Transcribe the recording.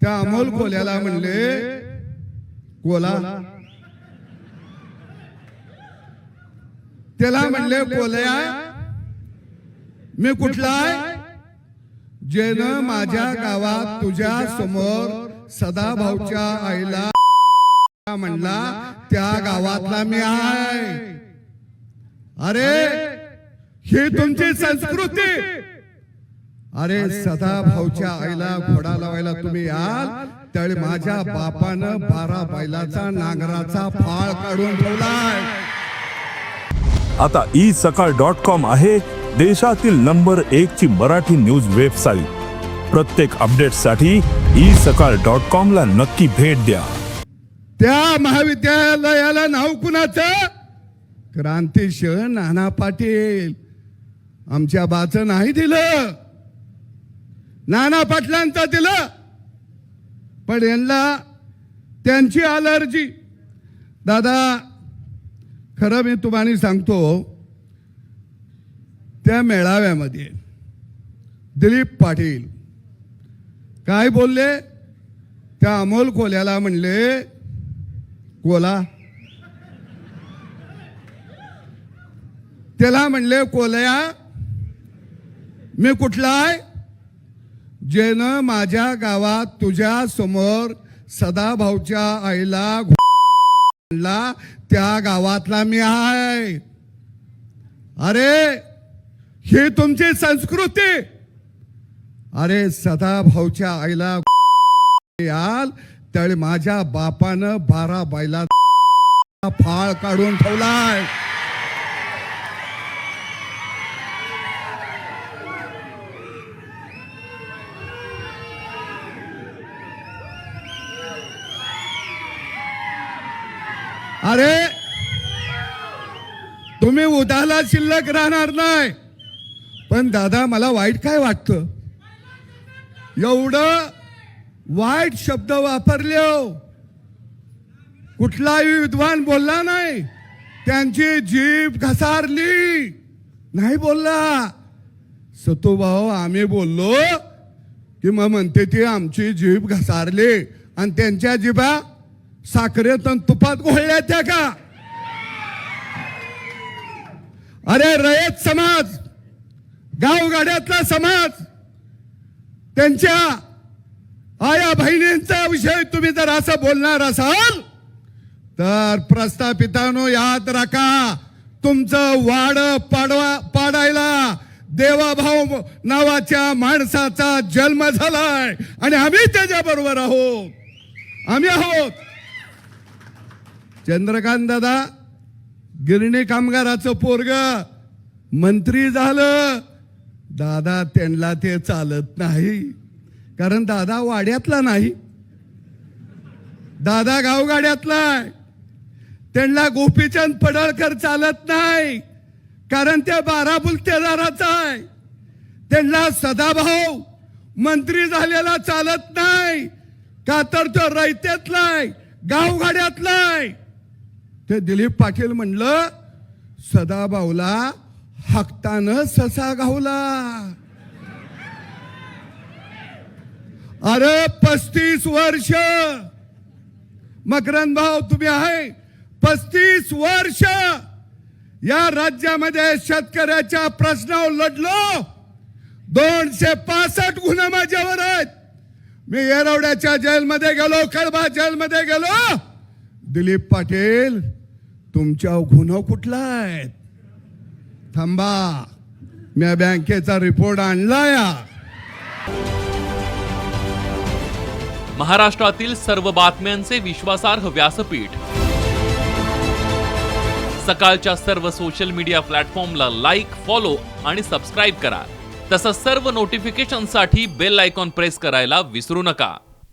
त्या अमोल कोल्याला म्हणले कोला. त्याला म्हणले कोलया मी कुठला आहे जेनं माझ्या गावात तुझ्या समोर सदाभाऊच्या आईला म्हणला त्या गावातला मी आहे. अरे ही तुमची संस्कृती. अरे सदा भाऊच्या आईला घोडा लावायला तुम्ही याल त्यावेळी माझ्या बापानं बारा बैलाचा नांगराचा फाळ काढून ठेवलाय. आता ई सकाळ डॉट कॉम आहे देशातील नंबर एक ची मराठी न्यूज वेबसाईट. प्रत्येक अपडेटसाठी ई सकाळ डॉट कॉम ला नक्की भेट द्या. त्या महाविद्यालयाला नाव कुणाचं? क्रांतिशह नाना पाटील. आमच्या बाचं नाही दिलं. नाना पाटलांचा दिलं. पण यांना त्यांची अलर्जी दादा खरं मी तुम्हाला सांगतो त्या मेळाव्यामध्ये दिलीप पाटील काय बोलले? त्या अमोल कोल्याला म्हणले कोला. त्याला म्हणले कोल्या मी कुठला आहे? जेनं माझ्या गावात तुझ्या समोर सदाभाऊच्या आईला म्हणला त्या गावातला मी आहे. अरे ही तुमची संस्कृती. अरे सदाभाऊच्या आईला याल त्यावेळी माझ्या बापानं बारा बायला फाळ काढून ठेवलाय. अरे तुम्ही उदाला शिल्लक राहणार नाही. पण दादा मला वाईट काय वाटतं? एवढं वाईट शब्द वापरले हो. कुठलाही विद्वान बोलला नाही. त्यांची जीभ घसारली. नाही बोलला. सतोभाऊ आम्ही बोललो की मग म्हणते ती आमची जीभ घसारली आणि त्यांच्या जिभा साखरेत आणि तुपात घोळल्या त्या का? अरे रयत समाज गावगाड्यातला समाज त्यांच्या आया बहिणींचा विषय तुम्ही जर असं बोलणार असाल तर प्रस्थापितानो याद राखा तुमचं वाड पाडवा पाडायला देवाभाऊ नावाच्या माणसाचा जन्म झालाय. आणि आम्ही त्याच्याबरोबर आहोत. आम्ही आहोत. चंद्रकांत दादा गिरणी कामगाराचं पोरग. मंत्री झालं. दादा त्यांना ते चालत नाही. कारण दादा वाड्यातला नाही. दादा गावगाड्यातला आहे. त्यांना गोपीचंद पडळकर चालत नाही. कारण ते बारा बुलतेदाराचा आहे. त्यांना सदाभाऊ मंत्री झालेला चालत नाही. का तर तो रयतेतला आहे. गावगाड्यातला आहे. ते दिलीप पाटील म्हणलं सदाभाऊला हक्तानं ससा गावला अरे पस्तीस वर्ष. मकरंद भाऊ तुम्ही आहे? पस्तीस वर्ष या राज्यामध्ये शेतकऱ्याच्या प्रश्नावर लढलो. दोनशे पासष्ट गुन्हे माझ्यावर आहेत. मी येरवड्याच्या जेलमध्ये गेलो कडबा जेलमध्ये गेलो. दिलीप पाटील तुमच्या गुन्हा कुठला आहे थांबा. मी बँकेचा रिपोर्ट आणला या महाराष्ट्रातील सर्व बातम्यांचे विश्वासार्ह व्यासपीठ. सकाळच्या सर्व सोशल मीडिया प्लॅटफॉर्मला लाईक फॉलो आणि सबस्क्राईब करा. तसंच सर्व नोटिफिकेशनसाठी बेल आयकॉन प्रेस करायला विसरू नका.